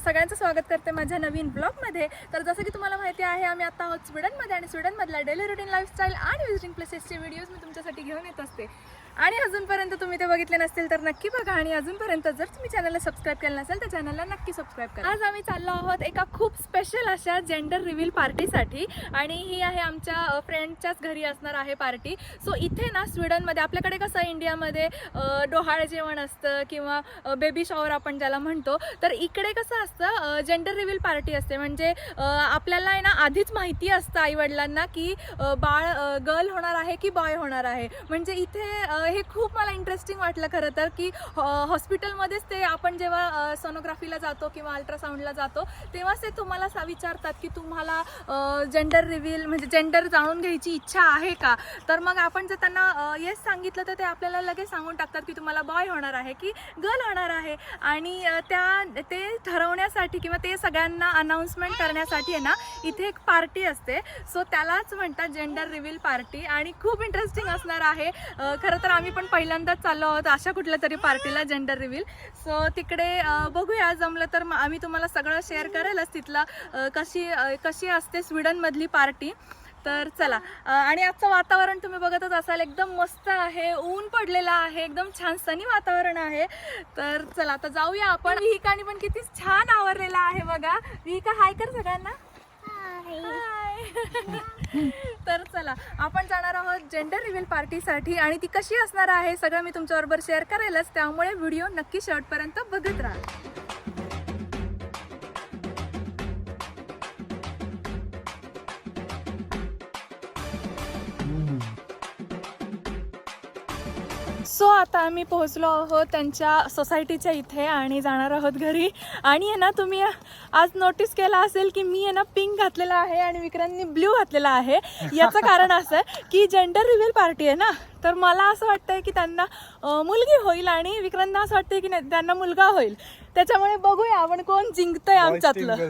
तुमचं सगळ्यांचं स्वागत करते माझ्या नवीन ब्लॉगमध्ये. तर जसं की तुम्हाला माहिती आहे आम्ही आता आहोत स्वीडनमध्ये आणि स्वीडनमधल्या डेली रुटीन लाईफस्टाईल आणि व्हिजिटिंग प्लेसेसचे व्हिडिओज मी तुमच्यासाठी घेऊन येत असते. आणि अजूनपर्यंत तुम्ही ते बघितले नसतील तर नक्की बघा. आणि अजूनपर्यंत जर तुम्ही चॅनलला सबस्क्राईब केलं नसेल तर चॅनलला नक्की सबस्क्राईब करा. आज आम्ही चाललो आहोत एका खूप स्पेशल अशा जेंडर रिव्हील पार्टीसाठी आणि ही आहे आमच्या फ्रेंडच्याच घरी असणार आहे पार्टी सो इथे ना स्वीडनमध्ये आपल्याकडे कसं इंडियामध्ये डोहाळ जेवण असतं किंवा बेबी शॉवर आपण ज्याला म्हणतो तर इकडे कसं असतं जेंडर रिव्हील पार्टी असते. म्हणजे आपल्याला आहे ना आधीच माहिती असतं आईवडिलांना की बाळ गर्ल होणार आहे की बॉय होणार आहे. म्हणजे इथे हे खूप मला इंटरेस्टिंग वाटलं खरं तर की हॉ- हॉस्पिटलमध्येच ते आपण जेव्हा सोनोग्राफीला जातो किंवा अल्ट्रासाऊंडला जातो तेव्हाच ते तुम्हाला सा- विचारतात की तुम्हाला जेंडर रिव्हील म्हणजे जेंडर जाणून घ्यायची इच्छा आहे का? तर मग आपण जर त्यांना येस सांगितलं तर ते आपल्याला लगेच सांगून टाकतात की तुम्हाला बॉय होणार आहे की गर्ल होणार आहे. आणि त्या ते ठरवण्यासाठी किंवा ते सगळ्यांना अनाऊन्समेंट करण्यासाठी आहे ना इथे एक पार्टी असते. सो त्यालाच म्हणतात जेंडर रिव्हील पार्टी आणि खूप इंटरेस्टिंग असणार आहे. खरं तर आम्ही पण पहिल्यांदाच चाललो आहोत अशा कुठल्या तरी पार्टीला जेंडर रिव्हील सो तिकडे बघूया जमलं तर आम्ही तुम्हाला सगळं शेअर करेलच तिथला कशी कशी असते स्वीडनमधली पार्टी. तर चला आणि आजचं वातावरण तुम्ही बघतच असाल एकदम मस्त आहे ऊन पडलेलं आहे एकदम छान सनी वातावरण आहे. तर चला आता जाऊया आपण. विहिकाने पण किती छान आवरलेला आहे बघा. विहिका हाय कर सगळ्यांना. हाय तर चला आपण जाणार आहोत जेंडर रिव्हील पार्टीसाठी आणि ती कशी असणार आहे सगळं मी तुमच्याबरोबर शेअर करेलच. त्यामुळे व्हिडिओ नक्की शेवटपर्यंत बघत राहा. सो आता आम्ही पोहोचलो आहोत त्यांच्या सोसायटीच्या इथे आणि जाणार आहोत घरी. आणि आहे ना तुम्ही आज नोटीस केला असेल की मी आहे ना पिंक घातलेला आहे आणि विक्रांतनी ब्ल्यू घातलेला आहे. याचं कारण असं की जेंडर रिव्हील पार्टी आहे ना तर मला असं वाटतंय की त्यांना मुलगी होईल आणि विक्रांतना असं वाटतंय की नाही त्यांना मुलगा होईल. त्याच्यामुळे बघूया आपण कोण जिंकतंय आमच्यातलं.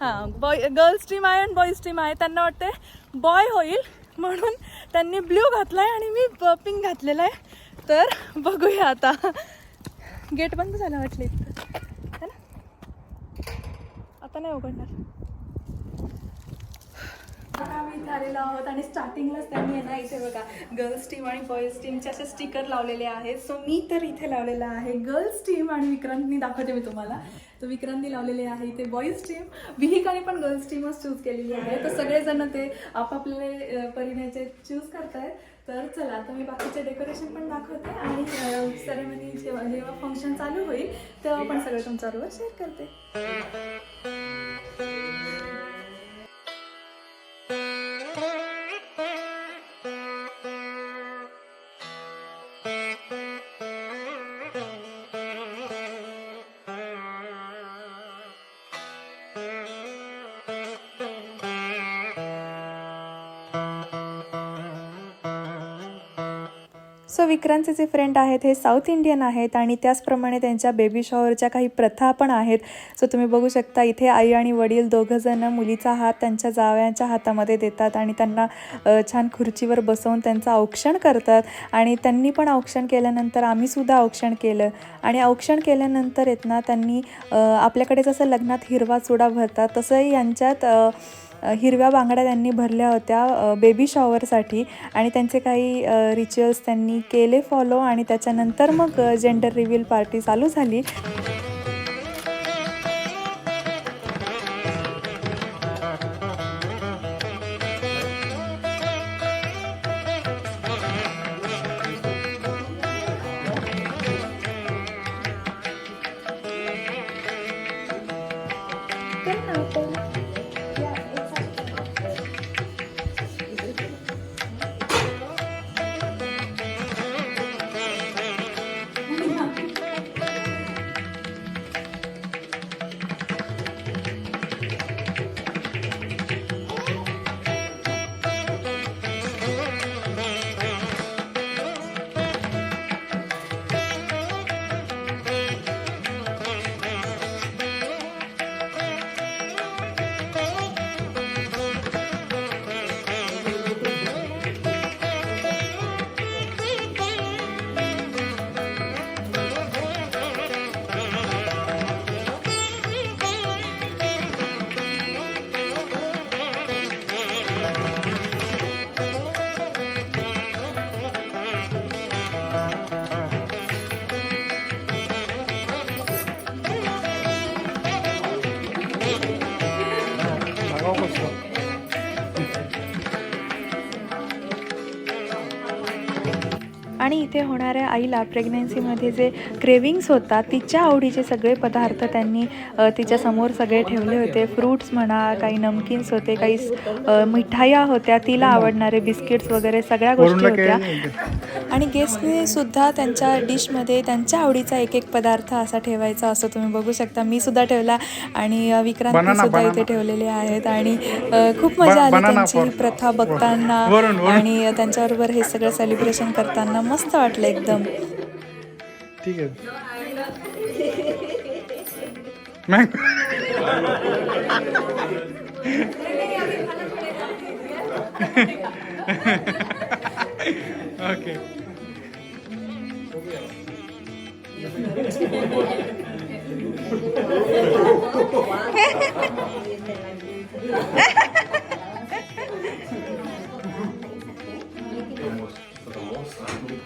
हां बॉय गर्ल्स टीम आहे आणि बॉईज टीम आहे. त्यांना वाटते बॉय होईल म्हणून त्यांनी ब्ल्यू घातलाय आणि मी पिंक घातलेलं आहे. तर बघूया आता. गेट बंद झालं वाटलं आता नाही उघडणार. आम्ही इथे आलेलो आहोत आणि स्टार्टिंगलाच त्यांनी आहे ना इथे बघा गर्ल्स टीम आणि बॉईज टीमचे असे स्टिकर लावलेले आहेत. सो मी तर इथे लावलेला आहे गर्ल्स टीम आणि विक्रांतनी दाखवते मी तुम्हाला. तर विक्रांतनी लावलेले आहे इथे बॉईज टीम विहिकाने पण गर्ल्स टीमच चूज केलेली आहे. तर सगळेजण ते आपापले अ, चूज करतायत तर चला आता मी बाकीचे डेकोरेशन पण दाखवते आणि सेरेमनी जेव्हा जेव्हा फंक्शन चालू होईल तेव्हा पण सगळं तुमच्याबरोबर शेअर करते. सो विक्रांतचे जे फ्रेंड आहेत हे साऊथ इंडियन आहेत आणि त्याचप्रमाणे त्यांच्या बेबी शॉवरच्या काही प्रथा पण आहेत. सो तुम्ही बघू शकता इथे आई आणि वडील दोघंजणं मुलीचा हात त्यांच्या जावयांच्या हातामध्ये देतात आणि त्यांना छान खुर्चीवर बसवून त्यांचं औक्षण करतात. आणि त्यांनी पण औक्षण केल्यानंतर आम्हीसुद्धा औक्षण केलं. आणि औक्षण केल्यानंतर येत ना त्यांनी आपल्याकडे जसं लग्नात हिरवा चुडा भरतात तसंही यांच्यात हिरव्या बांगड्या त्यांनी भरल्या होत्या बेबी शॉवरसाठी आणि त्यांचे काही रिच्युअल्स त्यांनी केले फॉलो आणि त्याच्यानंतर मग जेंडर रिव्हील पार्टी चालू झाली. इथे होणाऱ्या आईला प्रेग्नेन्सीमध्ये जे क्रेविंग्स होतात तिच्या आवडीचे सगळे पदार्थ त्यांनी तिच्यासमोर सगळे ठेवले होते. फ्रूट्स म्हणा काही नमकिन्स होते काही मिठाया होत्या तिला आवडणारे बिस्किट्स वगैरे सगळ्या गोष्टी होत्या. आणि गेस्टने सुद्धा त्यांच्या डिशमध्ये त्यांच्या आवडीचा एक एक पदार्थ असा ठेवायचा असं तुम्ही बघू शकता. मी सुद्धा ठेवला आणि विक्रांत सुद्धा. इथे ठेवलेले आहेत. आणि खूप मजा आली त्यांची प्रथा बघताना. आणि त्यांच्याबरोबर हे सगळं सेलिब्रेशन करताना मस्त वाटलं एकदम ठीक आहे ma'am.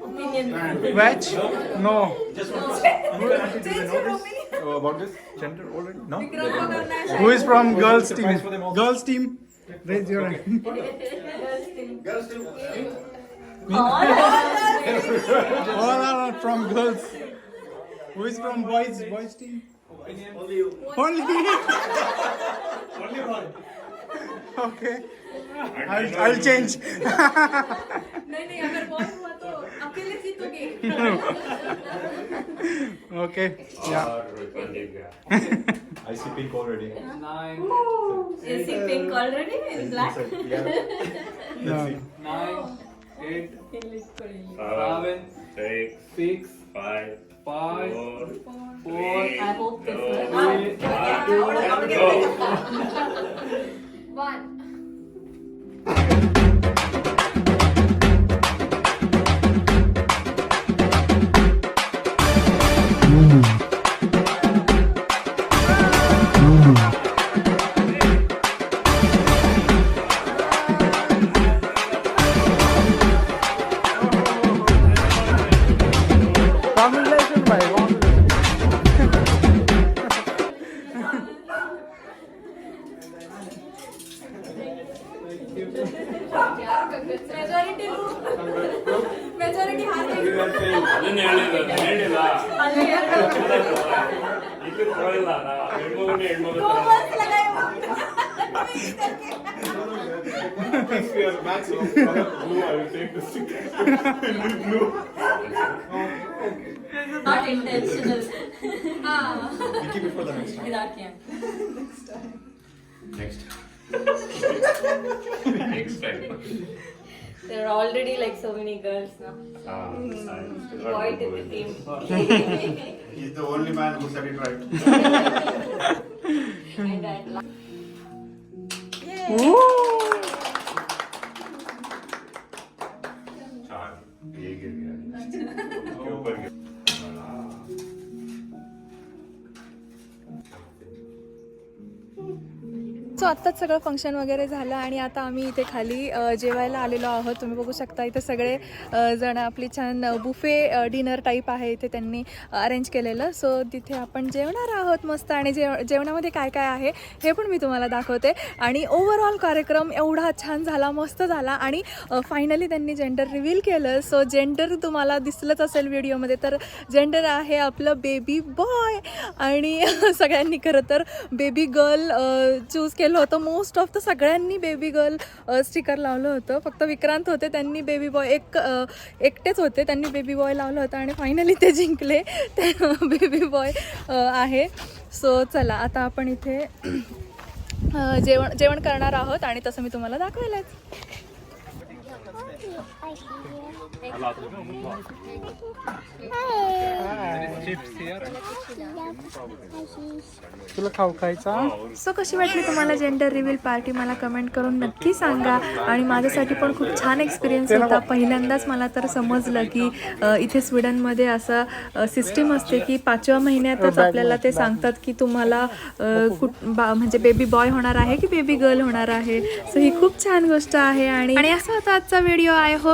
their Veg? No. Uh, about this gender already? No? Who is from girls team? Girls team? Raise your hand. Girls team. All are from girls. Who is from boys? Boys team? Only you. Only Only one. Okay. I'll, I'll change. okay. Yeah. I see pink already. nine, Is he pink already in black? Yeah. No. nine, eight, Seven, seven, six, six, five, five, four, four, I hope this three, one. one. ಅದನ್ನ ಹೇಳಿಲ್ಲ ಹೇಳಿಲ್ಲ ಇಲ್ಲಿ ಕೊಡಲಿಲ್ಲ ಹೆಣ್ಮಗುನೇ ಹೆಣ್ಮಗು If we are maximum color blue, I will take the stick. blue. Not intentional. We keep it for the next time. Without him. There are already like so many girls now. Ah, I'm hmm. the He's the only man who said it right. And. Yay! Ooh. So आत्ताच सगळं function वगैरे झालं आणि आता आम्ही इथे खाली जेवायला आलेलो आहोत. तुम्ही बघू शकता इथे सगळे जण आपली छान बुफे डिनर टाईप आहे. इथे त्यांनी अरेंज केलेलं. सो तिथे आपण जेवणार आहोत मस्त आणि जेव जेवणामध्ये काय काय आहे हे पण मी तुम्हाला दाखवते. आणि ओव्हरऑल कार्यक्रम एवढा छान झाला मस्त झाला आणि फायनली त्यांनी जेंडर रिव्हील केलं. सो जेंडर तुम्हाला दिसलंच असेल व्हिडिओमध्ये तर जेंडर आहे आपलं बेबी बॉय आणि सगळ्यांनी खरं तर बेबी गर्ल चूज केलं होतं. मोस्ट ऑफ द सगळ्यांनी बेबी गर्ल स्टिकर लावलं होतं. फक्त विक्रांत होते त्यांनी बेबी बॉय एक एकटेच होते. त्यांनी बेबी बॉय लावलं होतं आणि फायनली ते जिंकले. ते बेबी बॉय आहे. सो चला आता आपण इथे जेवण जेवण करणार आहोत आणि तसं मी तुम्हाला दाखवायलाच. तुला खाऊ खायचा? सो कशी वाटली तुम्हाला जेंडर रिव्हील पार्टी मला कमेंट करून नक्की सांगा. आणि माझ्यासाठी पण खूप छान एक्सपिरियन्स होता. पहिल्यांदाच मला तर समजलं की अ, इथे स्वीडनमध्ये असं सिस्टीम असते की पाचव्या महिन्यातच आपल्याला ते सांगतात की तुम्हाला अ, कुठ बा म्हणजे बेबी बॉय होणार आहे की बेबी गर्ल होणार आहे? सो ही खूप छान गोष्ट आहे. आणि आणि असा होता आजचा व्हिडिओ आय होप